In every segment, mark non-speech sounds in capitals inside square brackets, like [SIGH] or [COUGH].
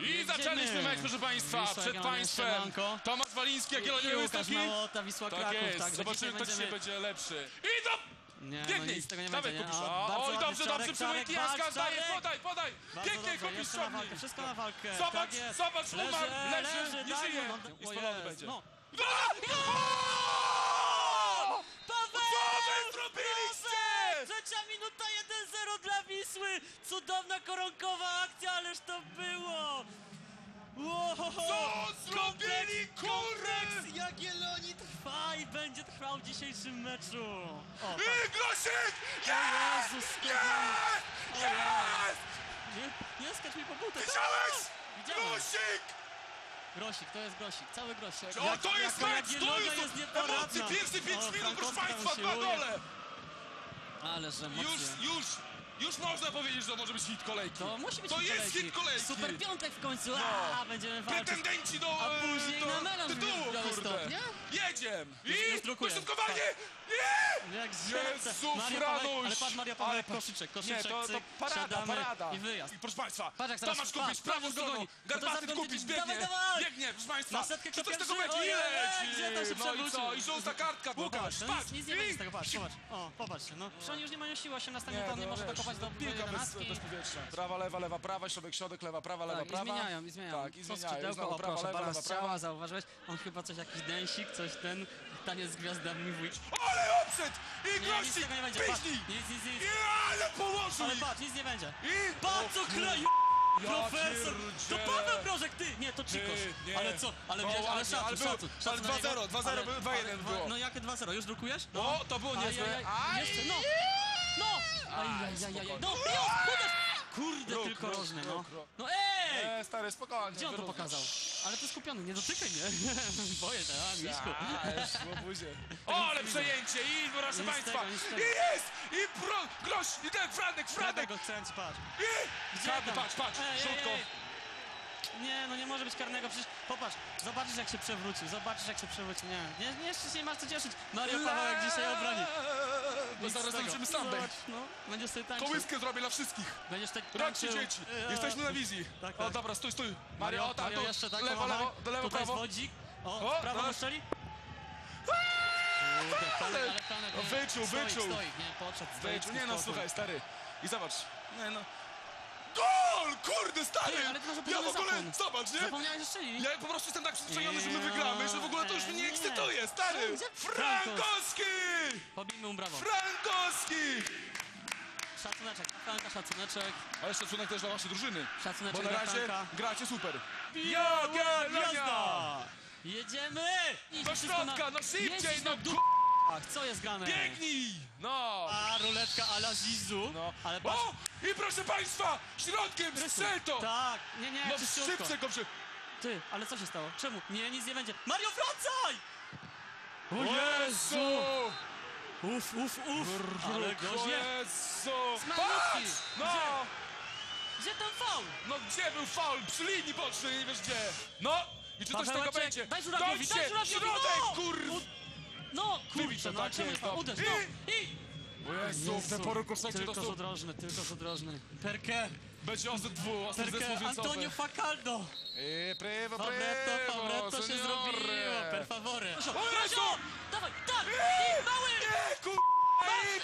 I zaczęliśmy mecz, proszę Państwa. Wisła Przed Jagiellonia, Państwem siemanko. Tomasz Waliński, Jagiellonia I Łukasz Białystok Małota, Wisła Tak Kraków. jest, Także zobaczymy kto dzisiaj będziemy- będzie lepszy. I do... Nie, no nic z tego nie dawaj będzie. nie? Kupisz. O, bardzo Oj, ładny dobrze, dobrze, Czarek, Jaska, walcz, daje, Czarek. podaj, podaj. Bardzo Pięknie dobrze, Kupisz jeszcze na walkę, ciągnij. wszystko na walkę. Zobacz, tak jest. zobacz, umarł, leży, nie żyje. no, I spalony jest, będzie. No. O! Paweł! Co wy zrobiliście? Paweł! Trzecia minuta 1-0 dla Wisły! Cudowna koronkowa będzie trwał w dzisiejszym meczu! O, tak. Grosik! O Jest! Jezus, Jest! Jest! Nie, nie skacz mi po butę! Widziałeś? Widziałem. Grosik! Grosik, to jest Grosik, cały Grosik. O, to jest mecz! To jest, jest emocje! Pierwsze 5 O, minut, proszę Państwa, dwa gole! Ależ emocje. Już, już, już można powiedzieć, że to może być hit kolejki. To musi być To hit jest kolejki. hit kolejki. Super piątek w końcu, No. a będziemy walczyć. Pretendenci do, A e, później do na melanż tytułu, w Białystok, kurde. nie? Jedziemy! Już- I już drukuję. pośrodkowanie! Nie! Jak Jezu, Mario Paweł, ale patrz Mario Ale Paweł, pa- koszyczek, Nie, koszyczek, to, to cyk, parada, siadamy parada. i wyjazd. I proszę Państwa, Patrz, jak teraz- Tomasz patrz, Kupisz, prawą patrz, stroną, goni. Garbaty No to Kupisz zaraz biegnie, dawaj, dawaj. biegnie, proszę Państwa. Na setkę Czy coś tego pierwszy? będzie? I Ojej, gdzie tam się No i co? I żółta kartka, Łukasz, patrz! nic, nic nie I- będzie z tego, patrz, zobacz. O, popatrzcie, no. Przecież oni już nie mają siły, 18 minut, on nie no może wiesz, dokopać do no, piłka bez, 11. bez powietrza. Prawa, lewa, lewa, prawa, środek, środek, lewa, prawa, lewa, Tak, i prawa. zmieniają, i zmieniają. Tak, i Co zmieniają. skrzydełko, Znowu o prawa, proszę, lewa, balans lewa, ciała, prawa. zauważyłeś? On chyba coś, jakiś dęsik, coś ten, taniec z gwiazdami wujek. Ale obszedł! I Nie, nic tego nie będzie, patrz, Piźni! nic, nic, nic. I ale położył Ale ich! patrz, nic nie będzie. I... Patrz co O kleju! Ja Profesor! To pierdzielę. Paweł Brożek, ty! Nie, to Cikosz. Ty, nie. Ale co? Ale No widziałeś, ale ładnie, szacun, ale szacun. ale szacun na 2-0, niego. 2-0, Ale- 2-1 ale- było. No jakie 2-0? Już drukujesz? O, to było niezłe. Aj, Jeszcze, no! No! Aj, aj, aj, aj, aj. No, uderz! Kurde, Ruch, tylko rożny, no. No ej! E, stary, spokojnie. Gdzie on to pokazał? Ale to skupiony, nie dotykaj mnie. [LAUGHS] Boję się, a Miszku. A, już. O, ale przejęcie i proszę Nic Państwa. tego, nic z I tego. jest! I pro, grosz, i ten Franek, Franek! go kręć, patrz. I! Gdzie Karny, tam? patrz, patrz, Ej, ej, szybko. ej. Nie, no nie może być karnego, przecież popatrz, zobaczysz jak się przewrócił, zobaczysz jak się przewrócił, nie, nie, nie jeszcze się nie masz co cieszyć, Mario Paweł jak dzisiaj obroni. Bo zaraz z tego. tańczymy sambę. Zobacz, No, będziesz sobie tańczył. Kołyskę zrobię dla wszystkich. Będziesz tak tańczył. dzieci. Ja. Jesteśmy na wizji. Tak, O, tak. dobra, stój, stój. Mario, Mario, tam, Mario tu. jeszcze tak, lewo, lewo, do lewo, Tutaj prawo. jest wodzik. O, O, prawo Kurde, Franek, ale Franek, No, nie. wyczuł, Stoik, wyczuł. Stoik, nie, podszedł, nie no, słuchaj, stary. I zobacz. Nie no. Gol! Kurde, stary! Ale ja w ogóle, zobacz, nie? Zapomniałeś, że. Ja po prostu jestem tak przyzwyczajony, że my wygramy, że w ogóle to już mnie nie ekscytuje, stary! Frankowski! Pobijmy mu brawo. Frankowski! Szacuneczek, Franka, szacuneczek. Ale szacunek też dla waszej drużyny. Szacuneczek Bo na dla razie Franka. gracie super. Jagiellonia! Jedziemy! Do środka, no szybciej, no na. Ach, co jest grane? Biegnij! No! A, ruletka ala Zizu. No. Ale patrz. O! I proszę państwa! Środkiem strzel to! Tak, nie, nie, No czyściutko. szybce go przy... Ty, ale co się stało? Czemu? Nie, nic nie będzie. Mario, wracaj! O Jezu! Uf, uf, uf. Ale O goźnie. Jezu! Patrz! No! Gdzie ten faul? No gdzie był faul? Przy linii bocznej, nie wiesz gdzie. No! I czy coś z tego będzie? daj żurawiowi, Dajcie! daj Środek, no! kur... No, kurczę, to, no tak czemu jest, no. Uderz, I- no. I... O Jezu, w te pory koszecie Tylko to są... zadrożny, tylko zadrożny. Perke, Będzie OZ2, OZ zespół perke. Antonio Facaldo. E, prevo, Fabretto, prevo, Fabretto się zrobiło, per favore. Jezu! Krasio! Dawaj, tak! I mały! Nie, kur...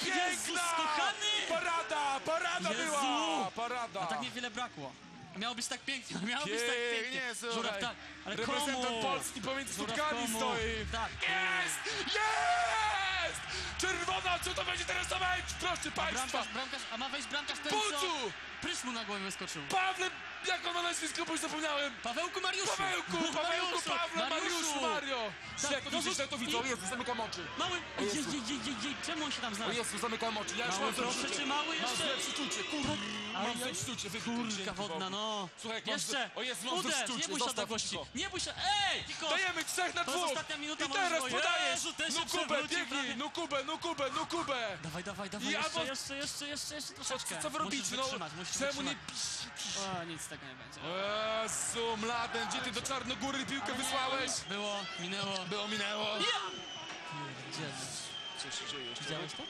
I Jezus piękna! kochany! Parada, parada Jezu! była! Parada! A tak niewiele brakło. Miało być tak pięknie, [LAUGHS] miało być tak Pięknie, słuchaj. Żuraw tak, ale Reprezentant komu? Polski pomiędzy Żuraw słupkami komu? stoi. Tak. Jest! Jest! Czerwona, co to będzie teraz za mecz? Proszę państwa! Bramkarz, bramkarz, a ma wejść bramkarz ten co? Prysz mu na głowę wyskoczył. Pawle, jak on ma nazwisko, bo już zapomniałem. Pawełku Mariuszu! Pawełku, Pawełku! Pawle, Mariuszu, Mario! Tak, Jak to no widzisz, rzuć- jak to widzę? O Jezu, zamykam oczy. Mały! Jej, jej, jej, jej, jej, czemu on się tam O znalazł? Jezu, zamykam oczy. Ja już Mały, mam złe proszę cię, mały, Mam jeszcze. złe przeczucie, kur... Mam przeczucie, wy... Kurka wodna, no. Słuchaj, jak mam Jeszcze! złe- O Jezu, mam Uderz, nie bój się zostaw odległości. go. Nie bój się, ej! Tylko... Dajemy trzech na To jest dwóch! ostatnia minuta, I możesz teraz go- podajesz! Jezu, ten się No kubę, przewrócił biegnij! prawie. No kubę, no kubę, no kubę! Dawaj, dawaj, dawaj, I jeszcze, albo- jeszcze, jeszcze, jeszcze, jeszcze Co, troszeczkę. co wy robicie? Musisz No, wytrzymać, musisz czemu nie... wytrzymać. O, nic tego nie będzie. Jezu, mladen, gdzie ty do Czarnogóry piłkę wysłałeś? Było, minęło. Było, minęło. Ja! Gdzie? Co się dzieje jeszcze? Widziałeś to?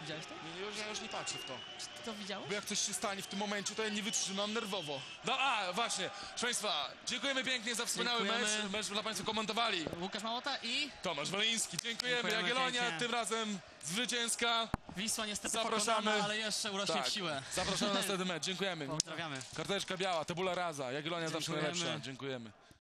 Widziałeś to? Nie, już, ja już nie patrzę w to. Czy to widziałeś? Bo jak coś się stanie w tym momencie, to ja nie wytrzymam nerwowo. No a, właśnie. Proszę Państwa, dziękujemy pięknie za wspaniały Dziękujemy. mecz. Mecz dla Państwa komentowali. Łukasz Małota i Tomasz Woliński, dziękujemy. Dziękujemy Jagiellonia pięknie. tym razem zwycięska. Wisła niestety Zapraszamy. pokonana, ale jeszcze urośnie Tak, w siłę. zapraszamy na następny mecz. Dziękujemy. Pozdrawiamy. Karteczka biała, tabula rasa. Jagiellonia zawsze Dziękujemy. najlepsza. Dziękujemy.